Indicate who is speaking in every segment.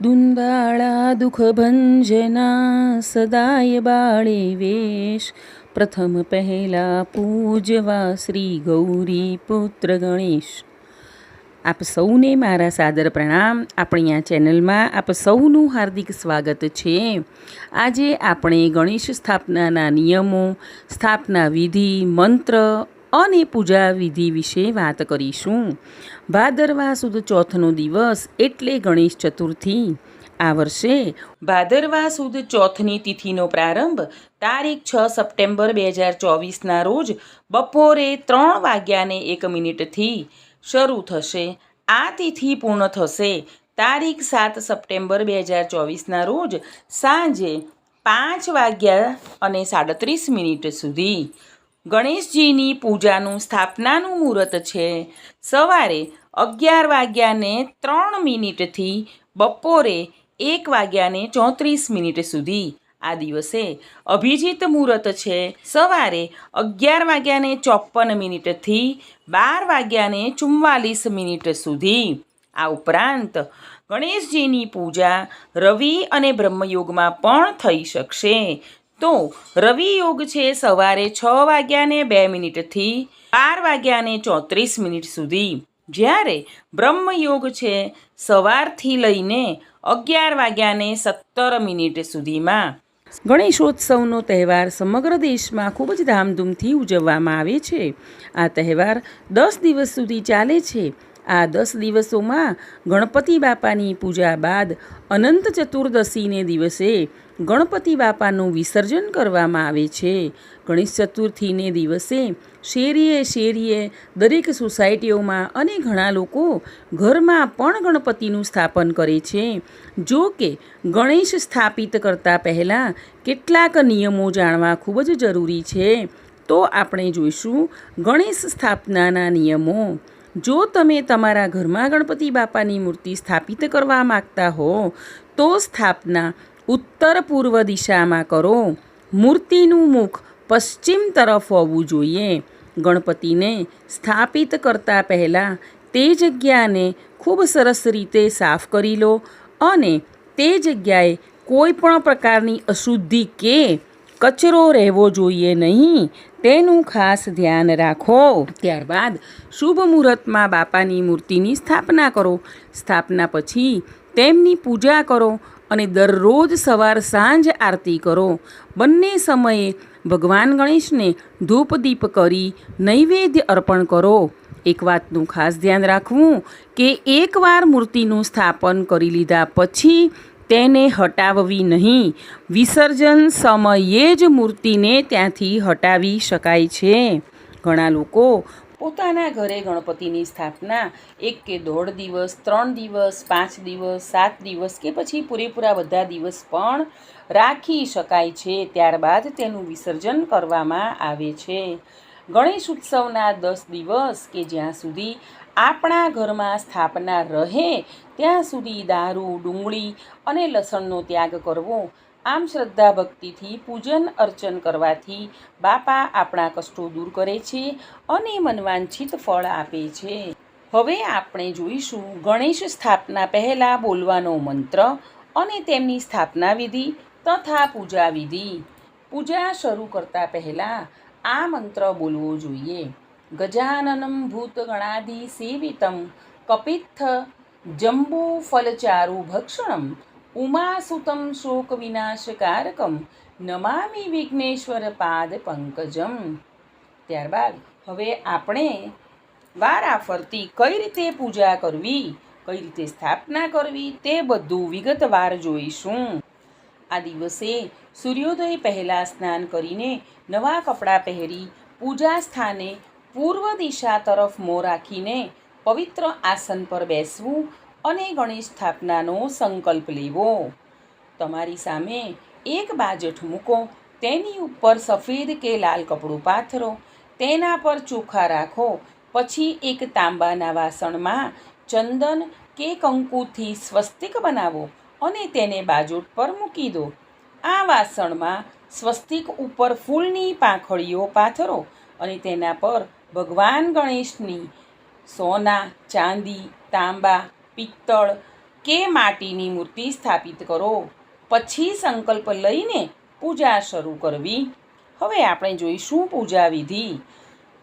Speaker 1: દુંદાળા દુઃખભંજના સદાય બાળે વેશ. પ્રથમ પહેલા પૂજવા શ્રી ગૌરી પુત્ર ગણેશ. આપ સૌને મારા સાદર પ્રણામ. આપણી આ ચેનલમાં આપ સૌનું હાર્દિક સ્વાગત છે. આજે આપણે ગણેશ સ્થાપનાના નિયમો, સ્થાપના વિધિ, મંત્ર અને પૂજા વિધિ વિશે વાત કરીશું. ભાદરવા સુદ ચોથનો દિવસ એટલે ગણેશ ચતુર્થી. આ વર્ષે ભાદરવા સુદ ચોથની તિથિનો પ્રારંભ તારીખ છ સપ્ટેમ્બર બે હજાર ચોવીસના રોજ બપોરે ત્રણ વાગ્યાને એક મિનિટથી શરૂ થશે. આ તિથિ પૂર્ણ થશે તારીખ સાત સપ્ટેમ્બર બે હજાર ચોવીસના રોજ સાંજે પાંચ વાગ્યા અને સાડત્રીસ મિનિટ સુધી. ગણેશજીની પૂજાનું સ્થાપનાનું મુહૂર્ત છે. સવારે અગિયાર વાગ્યાને ત્રણ મિનિટથી બપોરે એક વાગ્યાને ચોત્રીસ મિનિટ સુધી. આ દિવસે અભિજીત મુહૂર્ત છે. સવારે અગિયાર વાગ્યાને ચોપન મિનિટથી બાર વાગ્યાને ચુમ્માલીસ મિનિટ સુધી. આ ઉપરાંત ગણેશજીની પૂજા રવિ અને બ્રહ્મયોગમાં પણ થઈ શકશે. તો રવિ યોગ છે સવારે છ વાગ્યાને બે મિનિટથી બાર વાગ્યાને ચોત્રીસ મિનિટ સુધી. જ્યારે બ્રહ્મયોગ છે સવારથી લઈને અગિયાર વાગ્યાને સત્તર મિનિટ સુધીમાં. ગણેશોત્સવનો તહેવાર સમગ્ર દેશમાં ખૂબ જ ધામધૂમથી ઉજવવામાં આવે છે. આ તહેવાર દસ દિવસ સુધી ચાલે છે. આ દસ દિવસોમાં ગણપતિ બાપાની પૂજા બાદ અનંત ચતુર્દશીને દિવસે ગણપતિ બાપાનું વિસર્જન કરવામાં આવે છે. ગણેશ ચતુર્થીને દિવસે શેરીએ શેરીએ દરેક સોસાયટીઓમાં અને ઘણા લોકો ઘરમાં પણ ગણપતિનું સ્થાપન કરે છે. જો કે ગણેશ સ્થાપિત કરતાં પહેલાં કેટલાક નિયમો જાણવા ખૂબ જ જરૂરી છે. તો આપણે જોઈશું ગણેશ સ્થાપનાના નિયમો. જો તમે તમારા ઘરમાં ગણપતિ બાપાની મૂર્તિ સ્થાપિત કરવા માગતા હો, તો સ્થાપના ઉત્તર પૂર્વ દિશામાં કરો. મૂર્તિનું મુખ પશ્ચિમ તરફ હોવું જોઈએ. ગણપતિને સ્થાપિત કરતાં પહેલાં તે જગ્યાને ખૂબ સરસ રીતે સાફ કરી લો અને તે જગ્યાએ કોઈ પણ પ્રકારની અશુદ્ધિ કે કચરો રહેવો જોઈએ નહીં. તેનું ખાસ ધ્યાન રાખો. ત્યારબાદ શુભ મુહૂર્તમાં બાપાની મૂર્તિની સ્થાપના કરો. સ્થાપના પછી તેમની પૂજા કરો. અને દરરોજ સવાર સાંજ આરતી કરો. બંને સમયે ભગવાન ગણેશને ધૂપ દીપ કરી નૈવેદ્ય અર્પણ કરો. એક વાતનું ખાસ ધ્યાન રાખવું કે એકવાર મૂર્તિનું સ્થાપન કરી લીધા પછી તેને હટાવવી નહીં. વિસર્જન સમયે જ મૂર્તિને ત્યાંથી હટાવી શકાય છે. ઘણા લોકો પોતાના ઘરે ગણપતિની સ્થાપના, એક કે દોઢ દિવસ, ત્રણ દિવસ, પાંચ દિવસ, સાત દિવસ કે પછી પૂરેપૂરા બધા દિવસ પણ રાખી શકાય છે, ત્યારબાદ તેનું વિસર્જન કરવામાં આવે છે. ગણેશ ઉત્સવના દસ દિવસ કે જ્યાં સુધી આપણા ઘરમાં સ્થાપના રહે, ત્યાં સુધી દારૂ, ડુંગળી અને લસણનો ત્યાગ કરવો આમ શ્રદ્ધા ભક્તિથી પૂજન અર્ચન કરવાથી બાપા આપણા કષ્ટો દૂર કરે છે અને મનવાંછિત ફળ આપે છે. હવે આપણે જોઈશું ગણેશ સ્થાપના પહેલાં બોલવાનો મંત્ર અને તેમની સ્થાપના વિધિ તથા પૂજા વિધિ. પૂજા શરૂ કરતા પહેલાં આ મંત્ર બોલવો જોઈએ. ગજાનનમ ભૂત ગણાદિ સેવિતમ કપિત્થ જંબુ ફલચારુ ભક્ષણમ ઉમાસુતમ શોક વિનાશકારકમ નમામી વિઘ્નેશ્વર પાદ પંકજમ ત્યારબાદ હવે આપણે વારા ફરતી કઈ રીતે પૂજા કરવી, કઈ રીતે સ્થાપના કરવી તે બધું વિગતવાર જોઈશું. આ દિવસે સૂર્યોદય પહેલાં સ્નાન કરીને નવા કપડાં પહેરી પૂજા સ્થાને પૂર્વ દિશા તરફ મોં રાખીને પવિત્ર આસન પર બેસવું અને ગણેશ સ્થાપનાનો સંકલ્પ લેવો. તમારી સામે એક બાજઠ મૂકો, તેની ઉપર સફેદ કે લાલ કપડું પાથરો, તેના પર ચોખા રાખો, પછી એક તાંબાના વાસણમાં ચંદન કે કંકુથી સ્વસ્તિક બનાવો અને તેને બાજોટ પર મૂકી દો. આ વાસણમાં સ્વસ્તિક ઉપર ફૂલની પાંખડીઓ પાથરો અને તેના પર ભગવાન ગણેશની સોના, ચાંદી, તાંબા પિત્તળ કે માટીની મૂર્તિ સ્થાપિત કરો. પછી સંકલ્પ લઈને પૂજા શરૂ કરવી. હવે આપણે જોઈશું પૂજા વિધિ.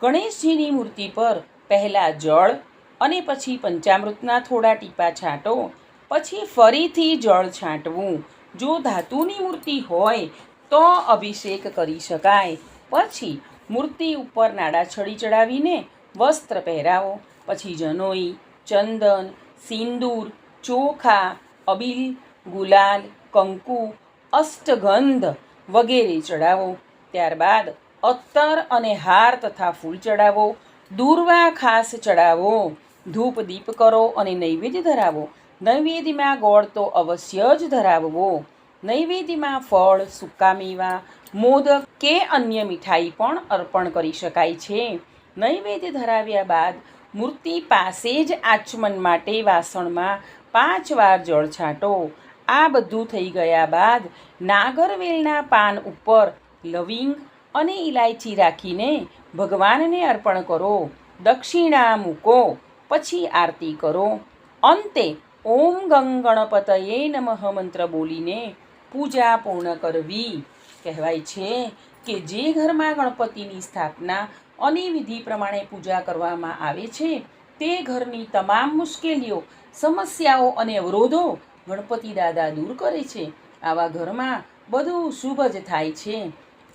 Speaker 1: ગણેશજીની મૂર્તિ પર પહેલાં જળ અને પછી પંચામૃતના થોડા ટીપા છાંટો. પછી ફરીથી જળ છાંટવું. જો ધાતુની મૂર્તિ હોય તો અભિષેક કરી શકાય. પછી મૂર્તિ ઉપર નાડા છડી ચડાવીને વસ્ત્ર પહેરાવો. પછી જનોઈ, ચંદન સિંદૂર, ચોખા, અબીલ, ગુલાલ, કંકુ, અષ્ટગંધ વગેરે ચડાવો. ત્યારબાદ અત્તર અને હાર તથા ફૂલ ચડાવો. દૂર્વા ખાસ ચડાવો. ધૂપ દીપ કરો અને નૈવેદ્ય ધરાવો. નૈવેદ્યમાં ગોળ તો અવશ્ય જ ધરાવવો. નૈવેદ્યમાં ફળ, સૂકા મેવા, મોદક કે અન્ય મીઠાઈ પણ અર્પણ કરી શકાય છે. નૈવેદ્ય ધરાવ્યા બાદ મૂર્તિ પાસે જ આચમન માટે વાસણમાં પાંચ વાર જળ છાંટો. આ બધું થઈ ગયા બાદ નાગરવેલના પાન ઉપર લવિંગ અને ઇલાયચી રાખીને ભગવાનને અર્પણ કરો. દક્ષિણા મૂકો, પછી આરતી કરો. અંતે ઓમ ગંગ ગણપતયે નમઃ મંત્ર બોલીને પૂજા પૂર્ણ કરવી. કહેવાય છે કે જે ઘરમાં ગણપતિની સ્થાપના અને વિધિ પ્રમાણે પૂજા કરવામાં આવે છે. તે ઘરની તમામ મુશ્કેલીઓ, સમસ્યાઓ અને અવરોધો ગણપતિ દાદા દૂર કરે છે. આવા ઘરમાં બધું શુભ જ થાય છે.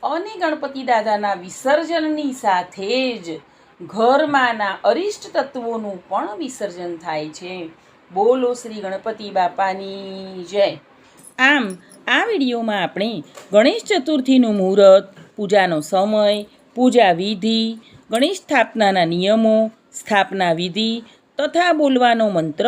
Speaker 1: અને ગણપતિ દાદાના વિસર્જનની સાથે જ ઘરમાંના અરિષ્ટ તત્વોનું પણ વિસર્જન થાય છે. બોલો શ્રી ગણપતિ બાપાની જય. આમ, આ વિડીયોમાં આપણે ગણેશ ચતુર્થીનું મુહૂર્ત, પૂજાનો સમય પૂજા વિધિ, ગણેશ સ્થાપનાના નિયમો, સ્થાપના વિધિ તથા બોલવાનો મંત્ર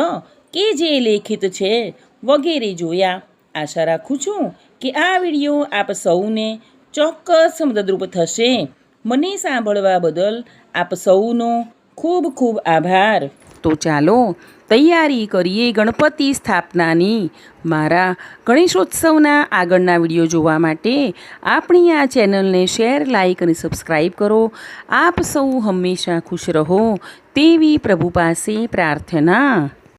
Speaker 1: કે જે લેખિત છે વગેરે જોયા. આશા રાખું છું કે આ વીડિયો આપ સૌને ચોક્કસ મદદરૂપ થશે. મને સાંભળવા બદલ આપ સૌનો ખૂબ ખૂબ આભાર. તો ચાલો તૈયારી કરીએ ગણપતિ સ્થાપનાની. મારા ગણેશોત્સવના આગળના વીડિયો જોવા માટે આપણી આ ચેનલને શેર લાઇક અને સબસ્ક્રાઈબ કરો. આપ સૌ હંમેશા ખુશ રહો તેવી પ્રભુ પાસે પ્રાર્થના.